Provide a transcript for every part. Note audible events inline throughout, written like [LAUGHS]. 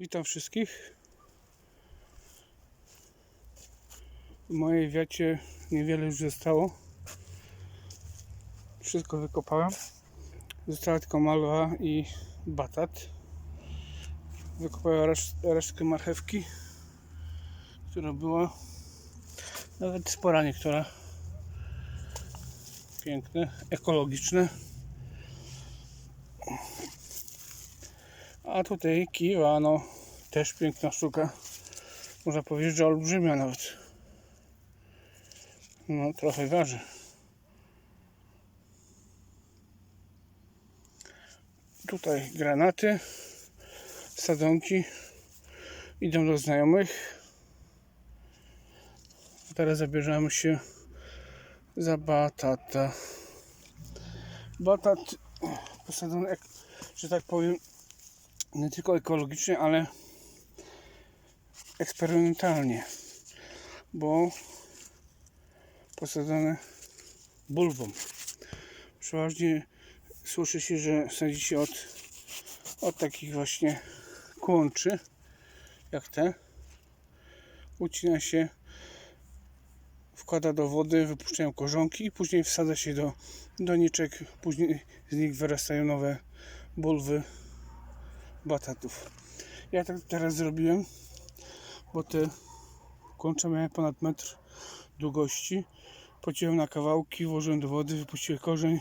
Witam wszystkich. W mojej wiacie niewiele już zostało. Wszystko wykopałem. Została tylko malwa i batat. Wykopałem reszt- resztkę marchewki, która była nawet spora niektóra. Piękne, ekologiczne. A tutaj kiwa, no też piękna sztuka. Można powiedzieć, że olbrzymia nawet. No trochę waży. Tutaj granaty, sadzonki idą do znajomych. Teraz zabierzemy się za batata. Batat posadzony, że tak powiem, nie tylko ekologicznie, ale eksperymentalnie, bo posadzone bulwą. Przeważnie słyszy się, że sadzi się od, od takich właśnie kłączy, jak te. Ucina się, wkłada do wody, wypuszczają korzonki i później wsadza się do doniczek. Później z nich wyrastają nowe bulwy batatów. Ja tak teraz zrobiłem, bo te kłącze miały ponad metr długości. Pociąłem na kawałki, włożyłem do wody, wypuściłem korzeń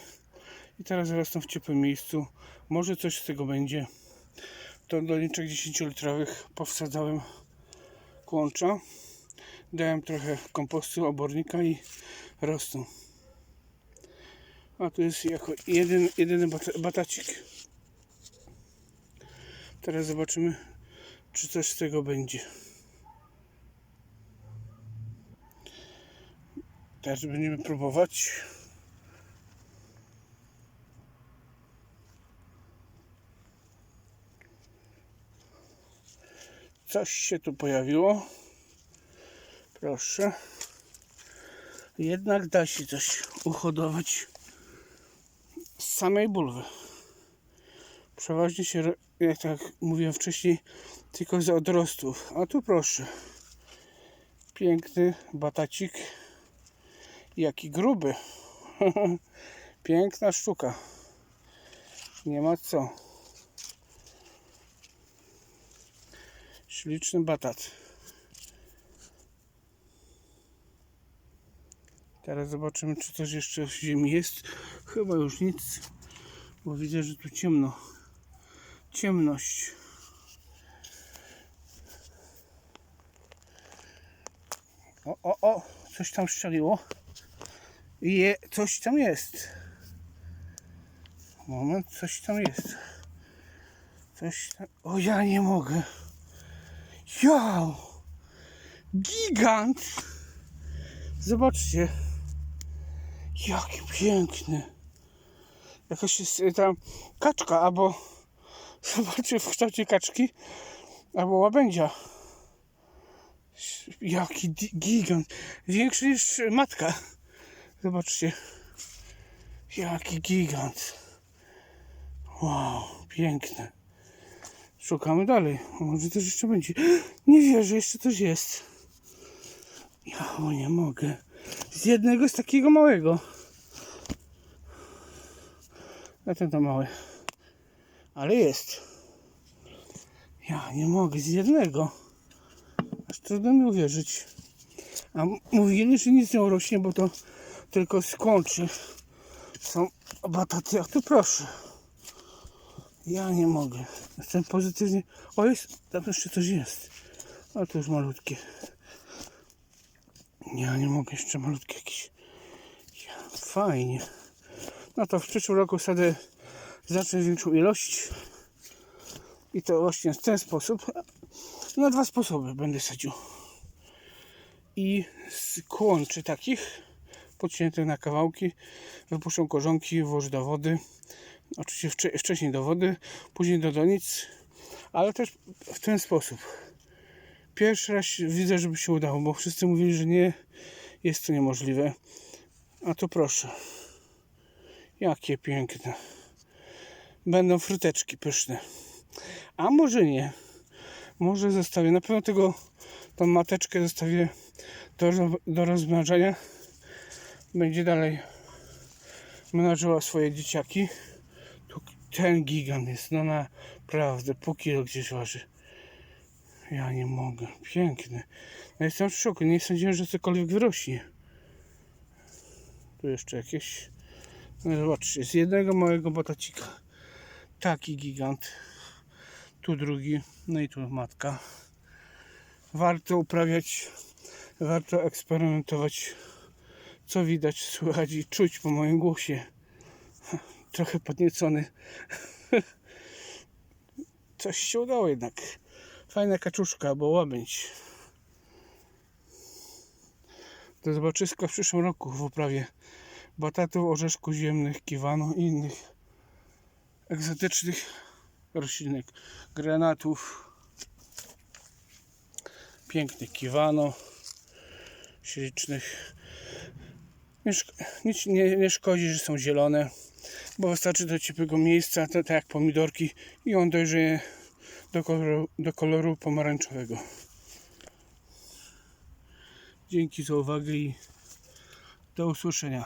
i teraz rosną w ciepłym miejscu. Może coś z tego będzie. Do doniczek 10-litrowych powsadzałem kłącza. Dałem trochę kompostu, obornika i rosną. A tu jest jako jeden, jedyny bata- batacik. Teraz zobaczymy, czy coś z tego będzie. Teraz będziemy próbować. Coś się tu pojawiło. Proszę. Jednak da się coś uhodować z samej bulwy. Przeważnie się, jak tak mówiłem wcześniej, tylko z odrostów. A tu proszę. Piękny batacik. Jaki gruby. [LAUGHS] Piękna sztuka. Nie ma co. Śliczny batat. Teraz zobaczymy, czy coś jeszcze w ziemi jest. Chyba już nic, bo widzę, że tu ciemno. Ciemność. O, o, o, coś tam strzeliło. Je, coś tam jest. Moment, coś tam jest. Coś tam. O, ja nie mogę. Jau! Gigant! Zobaczcie. Jaki piękny. Jakaś jest y, tam kaczka, albo [LAUGHS] zobaczcie w kształcie kaczki, albo łabędzia. Jaki gigant. Większy niż matka. Zobaczcie. Jaki gigant. Wow, piękne. Szukamy dalej. Może coś jeszcze będzie. [GASPS] Nie wierzę, jeszcze coś jest. Ja o, nie mogę. Z jednego z takiego małego. A ten to mały. Ale jest. Ja nie mogę z jednego. Aż trudno mi uwierzyć. A mówili, że nic nie rośnie, bo to tylko skończy. Są bataty, a tu proszę. Ja nie mogę. Jestem pozytywnie. O, jest, tam jeszcze coś jest. A to już malutkie. Ja nie mogę, jeszcze malutkie jakieś. Ja, fajnie. No to w przyszłym roku sadę zacznę większą ilość. I to właśnie w ten sposób. Na dwa sposoby będę sadził. I z kłączy takich podciętych na kawałki wypuszczą korzonki, włożę do wody. Oczywiście wcze- wcześniej do wody, później do donic, ale też w ten sposób. Pierwszy raz widzę, żeby się udało, bo wszyscy mówili, że nie jest to niemożliwe. A tu proszę. Jakie piękne. Będą fruteczki pyszne. A może nie. Może zostawię. Na pewno tego, tą mateczkę zostawię do, do rozmnażania. Będzie dalej mnażyła swoje dzieciaki. Tu ten gigant jest, no naprawdę, po kilo gdzieś waży. Ja nie mogę, piękny. No jestem w szoku, nie sądziłem, że cokolwiek wyrośnie. Tu jeszcze jakieś, no zobaczcie, z jednego małego batacika. Taki gigant. Tu drugi, no i tu matka. Warto uprawiać, warto eksperymentować, co widać, [LAUGHS] słychać i czuć po moim głosie. [LAUGHS] Trochę podniecony. [LAUGHS] Coś się udało jednak. Fajna kaczuszka, bo łabędź. Do zobaczyska w przyszłym roku w uprawie batatów, orzeszków ziemnych, kiwano i innych egzotycznych roślinek, granatów. Pięknych kiwano, ślicznych. Nic nie, nie szkodzi, że są zielone, bo wystarczy do ciepłego miejsca, tak jak pomidorki i on dojrzeje do koloru, do koloru pomarańczowego. Dzięki za uwagę i do usłyszenia.